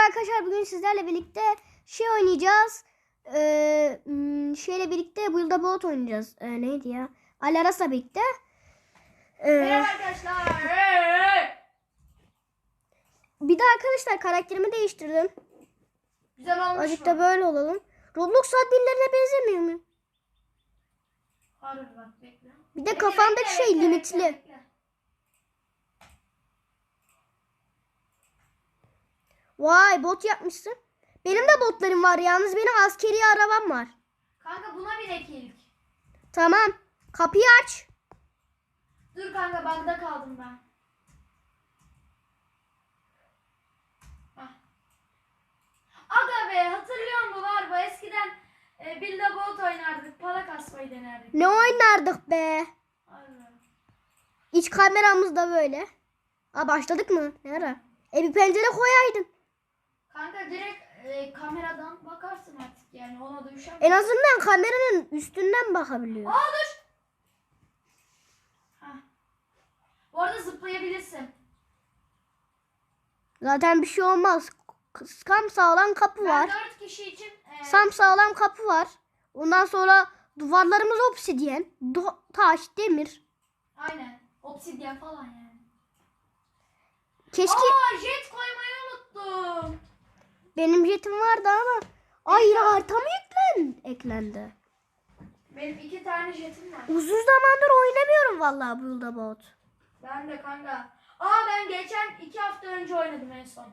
Merhaba arkadaşlar bugün sizlerle birlikte şey oynayacağız. Ee, hmm, şeyle birlikte Build a Boat oynayacağız. Ee, neydi ya? Alaras'la birlikte. Ee, Merhaba arkadaşlar. Bir de arkadaşlar karakterimi değiştirdim. Güzel olmuş Azıcık da böyle olalım. Roblox adminlerine benzemiyor mu? Harbi bak bekle. Bir de kafandaki şey limitli. bekle, bekle. Vay bot yapmışsın. Benim de botlarım var yalnız benim askeri arabam var. Kanka buna bir ilk. Tamam. Kapıyı aç. Dur kanka bug'da kaldım ben. Ah. Aga be hatırlıyor musun var bu eskiden e, Build a Boat oynardık para kasmayı denerdik. Ne oynardık be? Harbi. İç kameramız da böyle. Aa başladık mı? Ne ara? E bir pencere koyaydın. Kanka direkt e, kameradan bakarsın artık yani ona da üşen. En azından kameranın üstünden bakabiliyor. Aa dur. Hah. Bu arada zıplayabilirsin. Zaten bir şey olmaz. Sam sağlam kapı Ben var. dört kişi için e, Sam sağlam kapı var. Ondan sonra duvarlarımız obsidyen. Do- taş, demir. aynen obsidyen falan yani. Keşke Aa jet koymayı unuttum. Benim jetim vardı ama ay yine harita mı eklen- eklendi? Benim iki tane jetim var. Uzun zamandır oynamıyorum vallahi Build a Boat. Ben de kanka. Aa ben geçen iki hafta önce oynadım en son.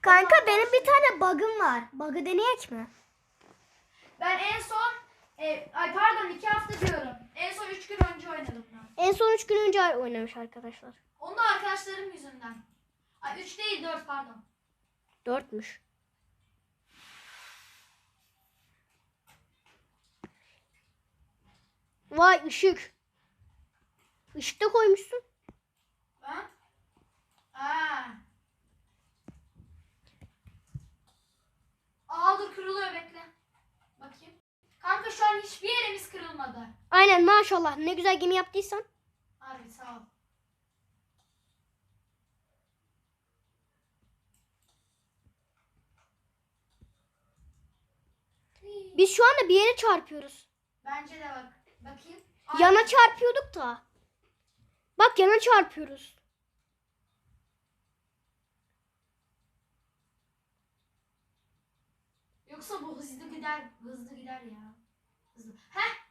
Kanka benim bir tane bug'ım var. Bug'ı deneyek mi? Ben en son e, ay pardon iki hafta diyorum. En son üç gün önce oynadım ben. En son 3 gün önce oynamış arkadaşlar. Onu da arkadaşlarım yüzünden. Ay üç değil dört pardon. Dörtmüş. Vay ışık. Işık da koymuşsun. Ben? Aa. Aa dur kırılıyor bekle. Bakayım. Kanka şu an hiçbir yerimiz kırılmadı. Aynen maşallah ne güzel gemi yaptıysan. Harbi sağ ol. Biz şu anda bir yere çarpıyoruz. Bence de bak. Bakayım. Yana çarpıyorduk da. Bak yana çarpıyoruz. Yoksa bu hızlı gider. Hızlı gider ya. Hızlı. Heh.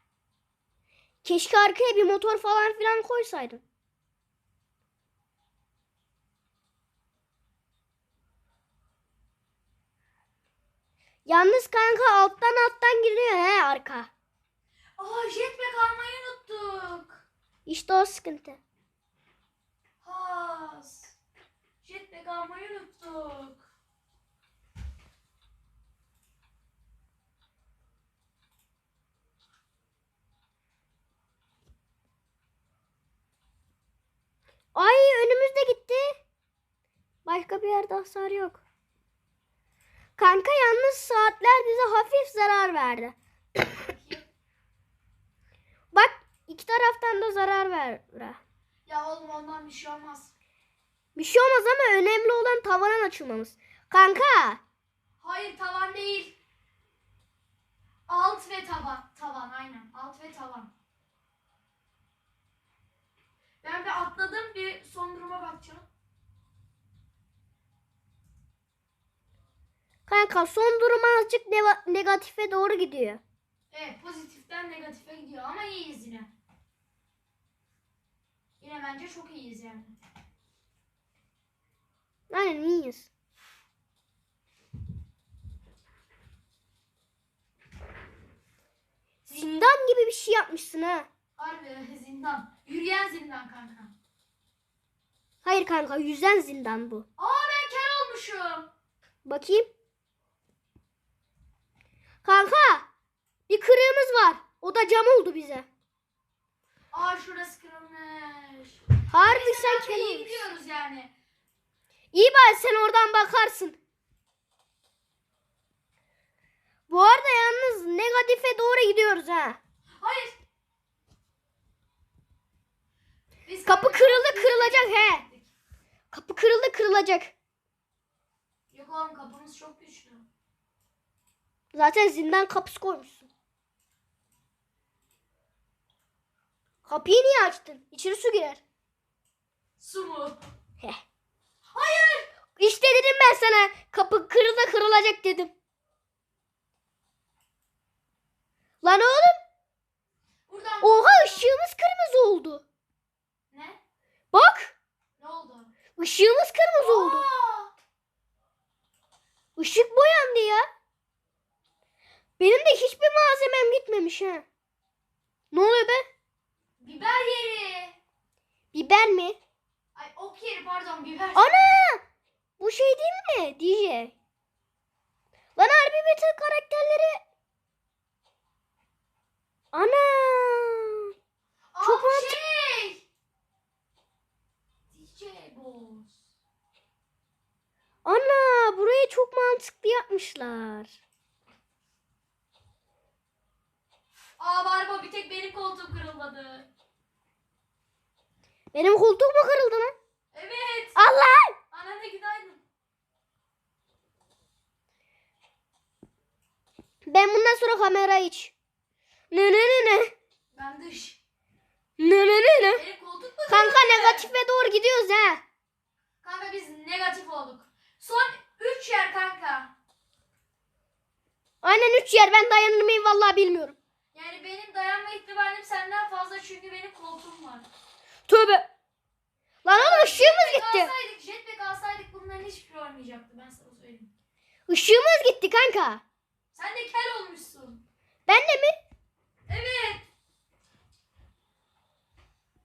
Keşke arkaya bir motor falan filan koysaydın. Yalnız kanka alttan alttan giriyor he arka. Aa jetpack almayı unuttuk. İşte o sıkıntı. Has. Jetpack almayı unuttuk. Ay önümüzde gitti. Başka bir yerde hasar yok. Kanka yalnız saatler bize hafif zarar verdi. İki taraftan da zarar verdi. ya oğlum ondan bir şey olmaz. Bir şey olmaz ama önemli olan tavanın açılmamız. Kanka Hayır tavan değil. Alt ve tavan. Tavan aynen. Alt ve tavan. Ben bir atladım bir son duruma bakacağım. kanka son durum azıcık negatife doğru gidiyor. Evet pozitiften negatife gidiyor ama iyiyiz yine. Yine bence çok iyiyiz yani. Aynen iyiyiz. Zindan gibi bir şey yapmışsın ha. Harbi zindan. Yürüyen zindan kanka. Hayır kanka yüzen zindan bu. Aa ben kel olmuşum. Bakayım. Kanka bir kırığımız var. O da cam oldu bize. Aa şurası kırılmış. Harbi Neyse, sen kendin. gidiyoruz yani. İyi bari sen oradan bakarsın. Bu arada yalnız negatife doğru gidiyoruz ha. Hayır. Biz Kapı kırıldı kırılacak he. Kapı kırıldı kırılacak. Yok oğlum kapımız çok güçlü. Zaten zindan kapısı koymuşsun. Kapıyı niye açtın? İçeri su girer. Su mu? Heh. Hayır. İşte dedim ben sana kapı kırılda kırılacak dedim. Lan oğlum. Buradan. Oha ışığımız kırmızı oldu. Ne? Bak. Ne oldu? Işığımız kırmızı oldu. Aa! Işık boyandı ya. Benim de hiçbir malzemem gitmemiş ha. Ne oluyor be? Biber yeri. Biber mi? Ay ok yeri pardon biber. Ana! Bu şey değil mi? DJ. Lan harbi bütün karakterleri... Ana! Aa, çok mantıklı. şey. DJ Boss. Ana! Burayı çok mantıklı yapmışlar. Aa Barba bir tek benim koltuğum kırılmadı. Benim koltuk mu kırıldı lan? Evet. Allah! Anneanne günaydın. Ben bundan sonra kamera iç. Ne ne ne ne? Ben dış. Ne ne ne ne? Benim koltuk mu Kanka kırıldı? negatife doğru gidiyoruz ha. Kanka biz negatif olduk. Son 3 yer kanka. Aynen 3 yer ben dayanır mıyım vallahi bilmiyorum. Yani benim dayanma ihtimalim senden fazla çünkü benim koltuğum var. Tövbe. Lan oğlum ışığımız gitti. alsaydık, jetpack alsaydık bunların hiçbiri olmayacaktı ben sana söyleyeyim. Işığımız gitti kanka. Sen de kel olmuşsun. Ben de mi? Evet.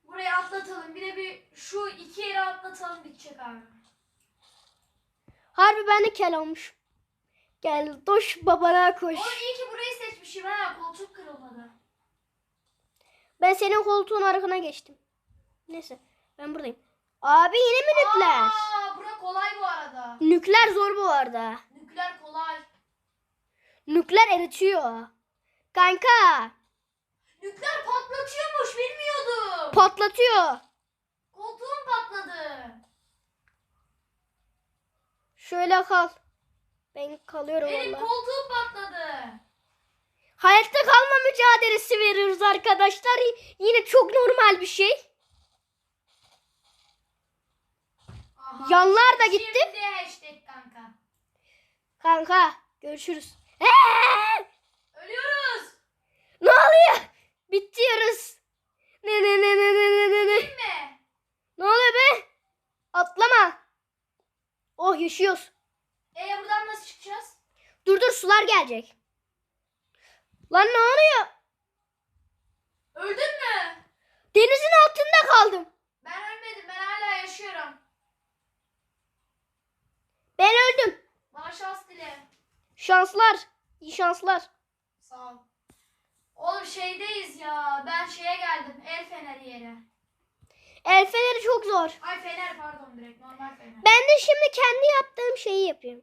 Burayı atlatalım. Bir de bir şu iki yeri atlatalım bitecek abi. Harbi ben de kel olmuş. Gel doş babana koş. Oğlum iyi ki burayı seçmişim ha. Koltuk kırılmadı. Ben senin koltuğun arkana geçtim. Neyse ben buradayım. Abi yine mi nükleer? Aa, bura kolay bu arada. Nükleer zor bu arada. Nükleer kolay. Nükleer eritiyor. Kanka Nükleer patlatıyormuş bilmiyordum. patlatıyor. Koltuğum patladı. Şöyle kal. Ben kalıyorum Benim valla. koltuğum patladı. Hayatta kalma mücadelesi veriyoruz arkadaşlar. Yine çok normal bir şey. Yanlar da gitti. Şimdi hashtag kanka. Kanka görüşürüz. Eee! Ölüyoruz. Ne oluyor? Bitiyoruz. Ne ne ne ne ne ne ne ne. Değil mi? Ne oluyor be? Atlama. Oh yaşıyoruz. E buradan nasıl çıkacağız? Dur dur sular gelecek. Lan ne oluyor? Öldün mü? Denizin altında kaldım. Ben ölmedim. Ben hala yaşıyorum. Ben öldüm. Bana şans dile. Şanslar. İyi şanslar. Sağ ol. Oğlum şeydeyiz ya. Ben şeye geldim. El feneri yere. El feneri çok zor. Ay fener pardon direkt. Normal fener. Ben de şimdi kendi yaptığım şeyi yapayım.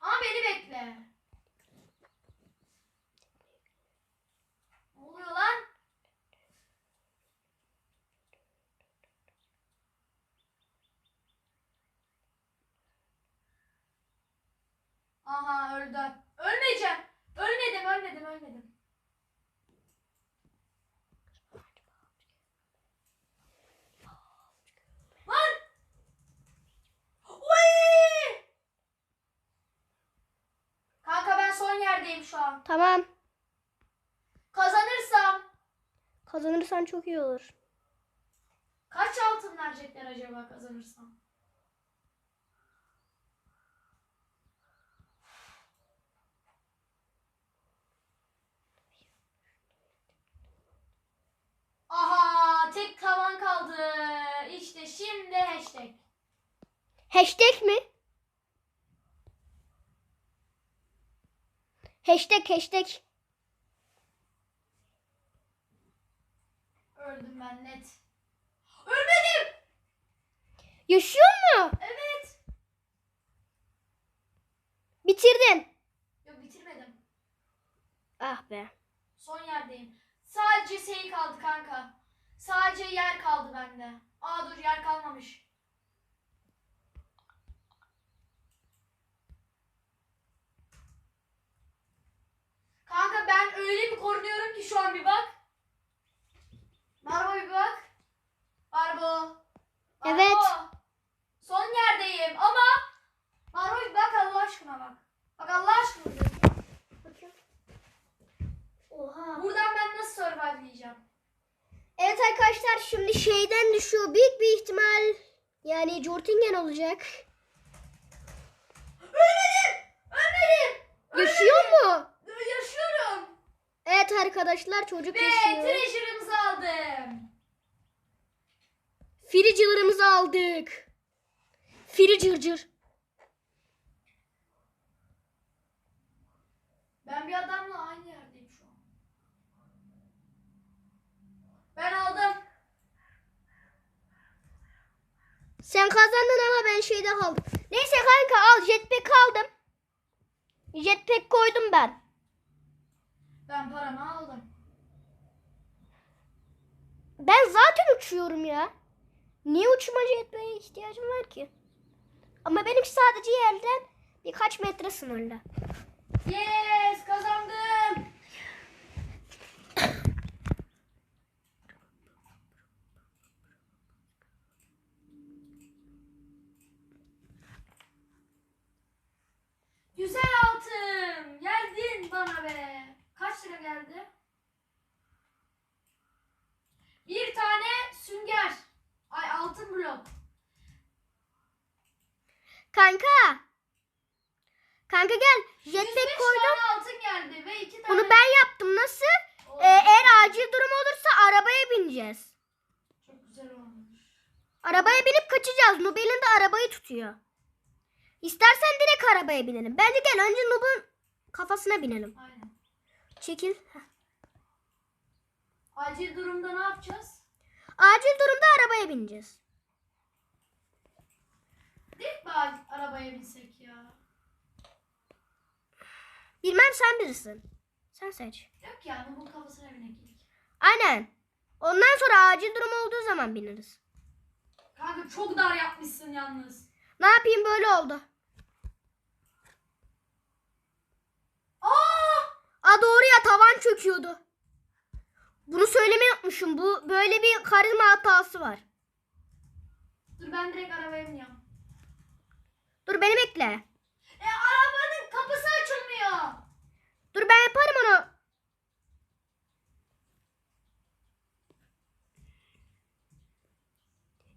Ama beni bekle. Ne oluyor lan? Aha öldü. Ölmeyeceğim. Ölmedim, ölmedim, ölmedim. Lan! Uy! Kanka ben son yerdeyim şu an. Tamam. Kazanırsam Kazanırsan çok iyi olur. kaç altın verecekler acaba kazanırsam? Aha tek tavan kaldı. İşte şimdi hashtag. Hashtag mi? Hashtag hashtag. Öldüm ben net. Ölmedim. Yaşıyor mu? Evet. Bitirdin. Yok bitirmedim. Ah be. Son yerdeyim. Sadece şey kaldı kanka. Sadece yer kaldı bende. Aa dur yer kalmamış. Kanka ben öyle bir korunuyorum ki şu an bir bak. Barbo bir bak. Barbo. Barbo. Evet. Son yerdeyim ama Barbo bir bak Allah aşkına bak. Bak Allah aşkına. Bakayım. Oha. Buradan ben nasıl survive diyeceğim? Şimdi şeyden düşüyor. Büyük bir ihtimal yani Jortingen olacak. Ölmedim. Ölmedim. Yaşıyor mu? Yaşıyorum. Evet arkadaşlar çocuk Ve yaşıyor. treasure'ımızı aldım. Firicilerimizi aldık. Firi cırcır. Ben bir adamla aynı yerdeyim şu an. Ben aldım. Sen kazandın ama ben şeyde kaldım. Neyse kanka al jetpack aldım. Jetpack koydum ben. Ben paramı aldım. Ben zaten uçuyorum ya. Niye uçma jetpack'e ihtiyacım var ki? Ama benimki sadece yerden birkaç metre sınırlı. Yes kazandım. Güzel altın. Geldin bana be. Kaç lira geldi? Bir tane sünger. Ay altın blok. Kanka. Kanka gel. 105 Jetpack koydum. tane altın geldi ve iki tane... Bunu ben yaptım. Nasıl? Oldu. Ee, eğer acil durum olursa arabaya bineceğiz. Çok güzel olmuş. Arabaya binip kaçacağız. Nubel'in de arabayı tutuyor. İstersen direkt arabaya binelim. Bence gel önce Nub'un kafasına binelim. Aynen. Çekil. Acil durumda ne yapacağız? Acil durumda arabaya bineceğiz. Direkt mi arabaya binsek ya? Bilmem sen bilirsin. Sen seç. Yok ya bu kafasına binek ilk. Aynen. Ondan sonra acil durum olduğu zaman bineriz. Kanka çok dar yapmışsın yalnız. Ne yapayım böyle oldu. Aa doğru ya tavan çöküyordu. Bunu söylemeyi unutmuşum. Bu böyle bir karizma hatası var. Dur ben direkt arabaya biniyorum. Dur beni bekle. E arabanın kapısı açılmıyor. Dur ben yaparım onu.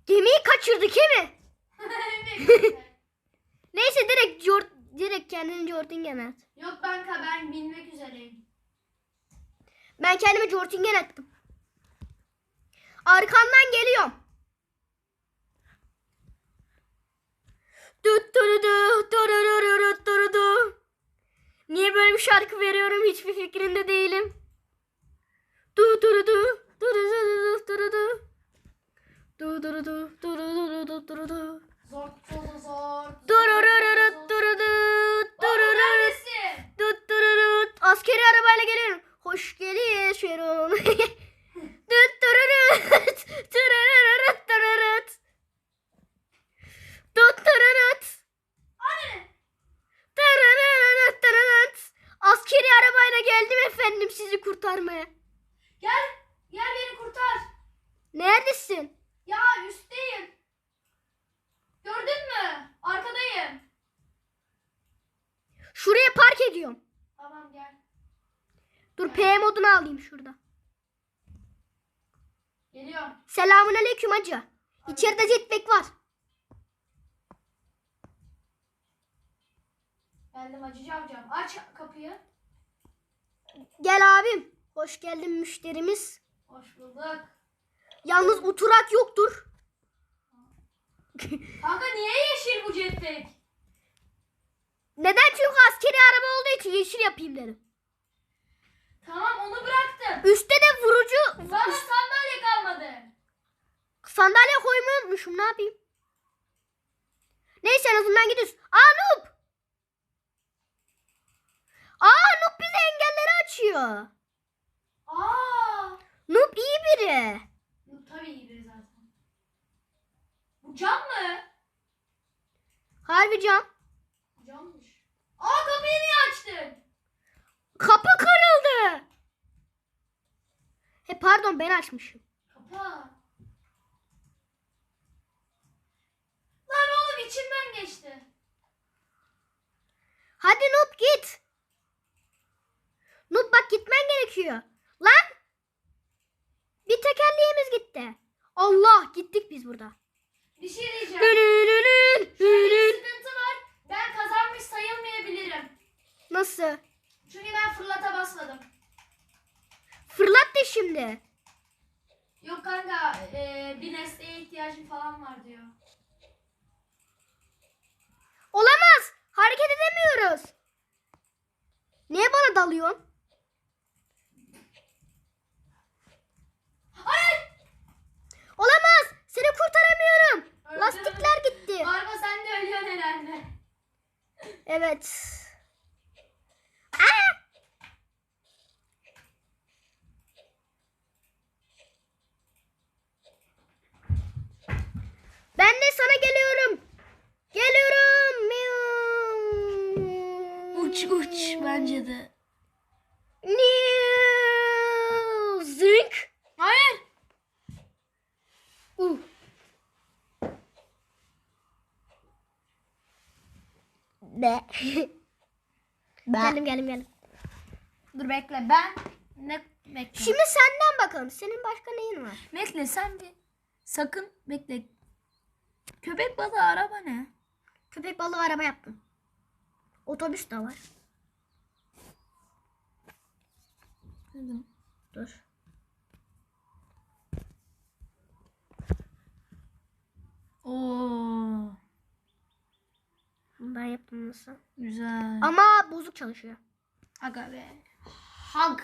Gemiyi kaçırdık değil mi? Neyse direkt direkt kendini Jortingen at. Yok kanka ben binmek üzereyim. Ben kendimi Jortingen ettim. Arkandan geliyorum. Niye böyle bir şarkı veriyorum hiçbir fikrinde değilim. Dur P modunu alayım şurada. Geliyorum. Selamun aleyküm hacı. İçeride jetpack var. Geldim Hacı Cavcav. Aç kapıyı. Gel abim. Hoş geldin müşterimiz. Hoş bulduk. Yalnız oturak yoktur. Kanka niye yeşil bu jetpack? Neden? Çünkü askeri araba olduğu için yeşil yapayım dedim. Tamam onu bıraktım. Üstte de vurucu Bana sandalye kalmadı. sandalye koymayı unutmuşum. Ne yapayım? Neyse en azından gidiyoruz. Aa Noob! Aa Noob bize engelleri açıyor. Aa! Noob iyi biri. Bu tabii iyi biri zaten. Bu cam mı? Harbi cam. Cammış. Aa kapıyı niye açtın? Kapı kırıldı. He pardon ben açmışım. Kapa. Lan oğlum içimden geçti. Hadi Noob git. Noob bak gitmen gerekiyor. Lan. Bir tekerleğimiz gitti. Allah gittik biz burada. Bir şey diyeceğim. Şöyle bir sıkıntı var. Ben kazanmış sayılmayabilirim. Nasıl? Çünkü ben fırlata basmadım. Fırlat de şimdi. Yok kanka e, bir nesneye ihtiyacım falan var diyor. Olamaz. Hareket edemiyoruz. Niye bana dalıyorsun? Hayır! Olamaz. Seni kurtaramıyorum. Öldüm. Lastikler gitti. Barba sen de ölüyorsun herhalde. Evet. Ben de sana geliyorum. Geliyorum. Miau. bence de. Niu. Zink. Hayır. Uh. Be. Geldim geldim. Dur bekle ben ne bekle. Şimdi senden bakalım. Senin başka neyin var? bekle sen bir sakın bekle. Köpek balığı araba ne? Köpek balığı araba yaptım. Otobüs de var. Dur. Oo Nasıl? güzel. Ama bozuk çalışıyor. Aga be. Hag.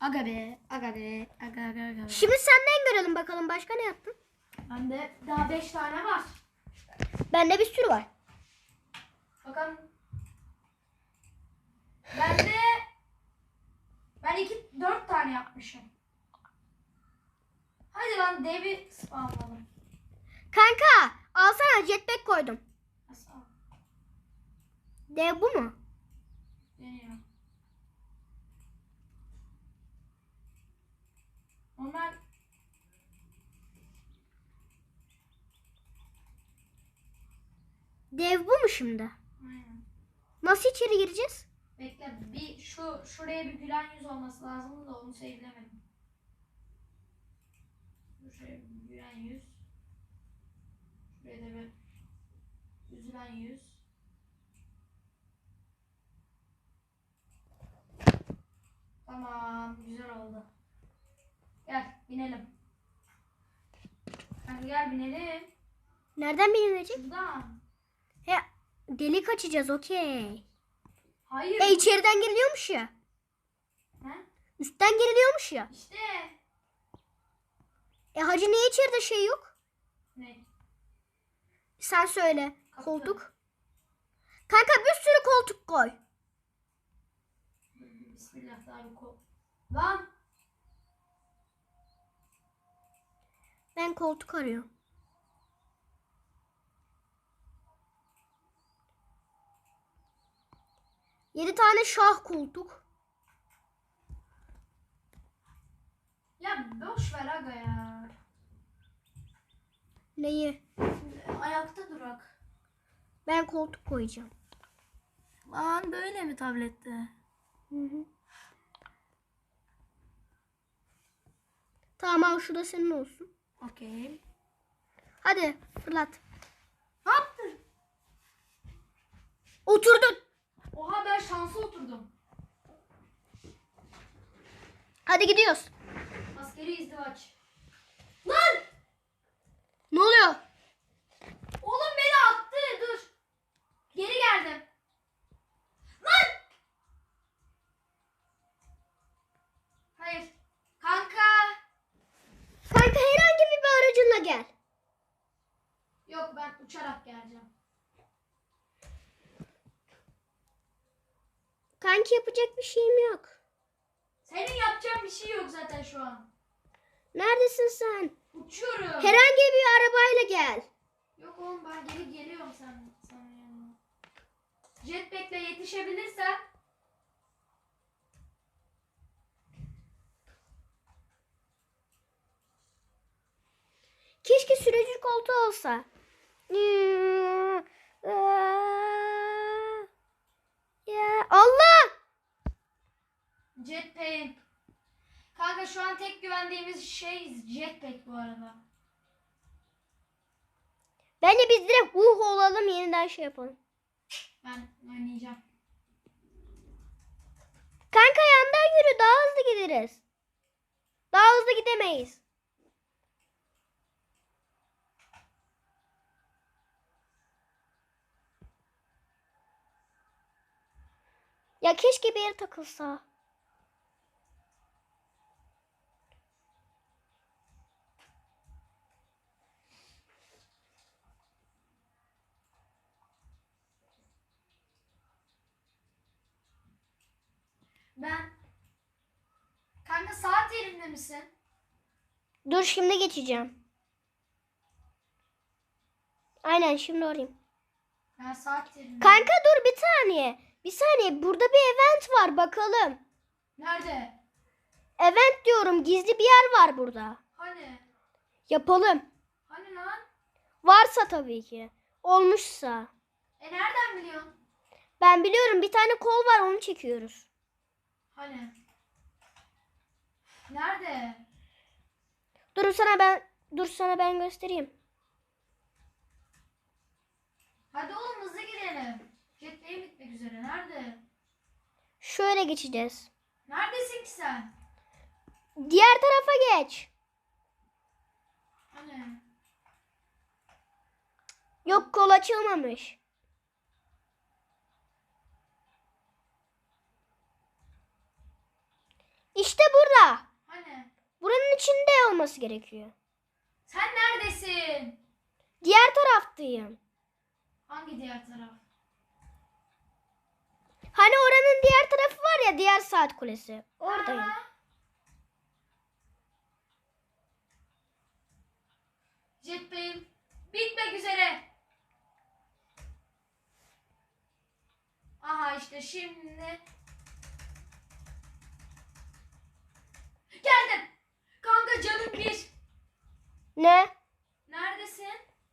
Aga be. Aga be. Aga aga aga. be. Şimdi senden görelim bakalım başka ne yaptın? Bende daha 5 tane var. Bende bir sürü var. Bakalım. Bende ben 2 4 tane yapmışım. Hadi lan devi spamladım. Kanka alsana jetpack koydum. Nasıl? Dev bu mu? Deniyor. Onlar Dev bu mu şimdi? Aynen. Nasıl içeri gireceğiz? Bekle bir şu şuraya bir plan yüz olması lazım da onu sevlemedim. Şuraya bir plan yüz. Şuraya da bir üzülen yüz. Tamam güzel oldu. Gel binelim. Hadi gel binelim. Nereden bilinecek? Şuradan. He, delik açacağız okey. Hayır. E içeriden giriliyormuş ya. Ne? Üstten giriliyormuş ya. İşte. E hacı niye içeride şey yok? Ne? Sen söyle. Koltuk. Kanka bir sürü koltuk koy. Bismillah bir kol. Lan. Ben koltuk arıyorum. Yedi tane şah koltuk. Ya boş ver aga ya. Neyi? Ayakta durak. Ben koltuk koyacağım. Lan böyle mi tablette? Hı hı. Tamam al şu da senin olsun. Okey. Hadi fırlat. Ne yaptın? Oturdun. Oha ben şansa oturdum. Hadi gidiyoruz. Askeri izdivaç. Lan! Ne oluyor? Oğlum beni attı dur. Geri geldim. Gel. Yok ben uçarak geleceğim. Kanki yapacak bir şeyim yok. Senin yapacağın bir şey yok zaten şu an. Neredesin sen? Uçuyorum. Herhangi bir arabayla gel. Yok oğlum ben geri geliyorum sen sana yanına. Jetpack'le yetişebilirsen Keşke sürücü koltuğu olsa. Ya Allah! jetpack'in. Kanka şu an tek güvendiğimiz şey jetpack bu arada. Bence biz direkt uh olalım yeniden şey yapalım. Ben oynayacağım. Kanka yandan yürü daha hızlı gideriz. Daha hızlı gidemeyiz. Ya keşke bir yere takılsa. Ben Kanka saat yerinde misin? Dur şimdi geçeceğim. Aynen şimdi orayım. Ben saat yerinde. Kanka dur bir saniye. Bir saniye burada bir event var bakalım. Nerede? Event diyorum gizli bir yer var burada. Hani? Yapalım. Hani lan? Varsa tabii ki. Olmuşsa. E nereden biliyorsun? Ben biliyorum bir tane kol var onu çekiyoruz. Hani? Nerede? Dur sana ben dur sana ben göstereyim. Hadi oğlum hızlı gidelim. Jetpack'e bitmek üzere. Nerede? Şöyle geçeceğiz. Neredesin ki sen? Diğer tarafa geç. Hani? Yok kol açılmamış. İşte burada. Hani? Buranın içinde olması gerekiyor. Sen neredesin? Diğer taraftayım. Hangi diğer taraf? Hani oranın diğer tarafı var ya diğer saat kulesi. Oradayım. Jetpack'im bitmek üzere. Aha işte şimdi. Geldim. Kanka canım bir. Ne? Neredesin?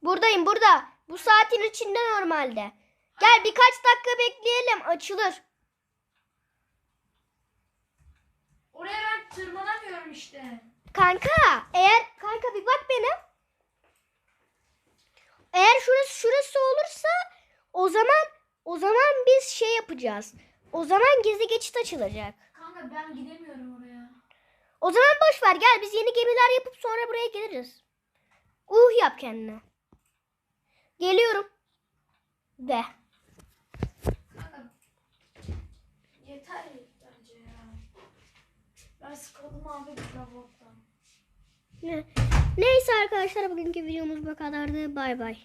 Buradayım burada. Bu saatin içinde normalde. Gel birkaç dakika bekleyelim açılır. Oraya ben tırmanamıyorum işte. Kanka eğer kanka bir bak bana. Eğer şurası şurası olursa o zaman o zaman biz şey yapacağız. O zaman gizli geçit açılacak. Kanka ben gidemiyorum oraya. O zaman boş ver gel biz yeni gemiler yapıp sonra buraya geliriz. Uh yap kendine. Geliyorum. De. Kanka yeter bence ya. Ben sıkıldım abi bu robottan. Ne? Neyse arkadaşlar bugünkü videomuz bu kadardı. Bay bay.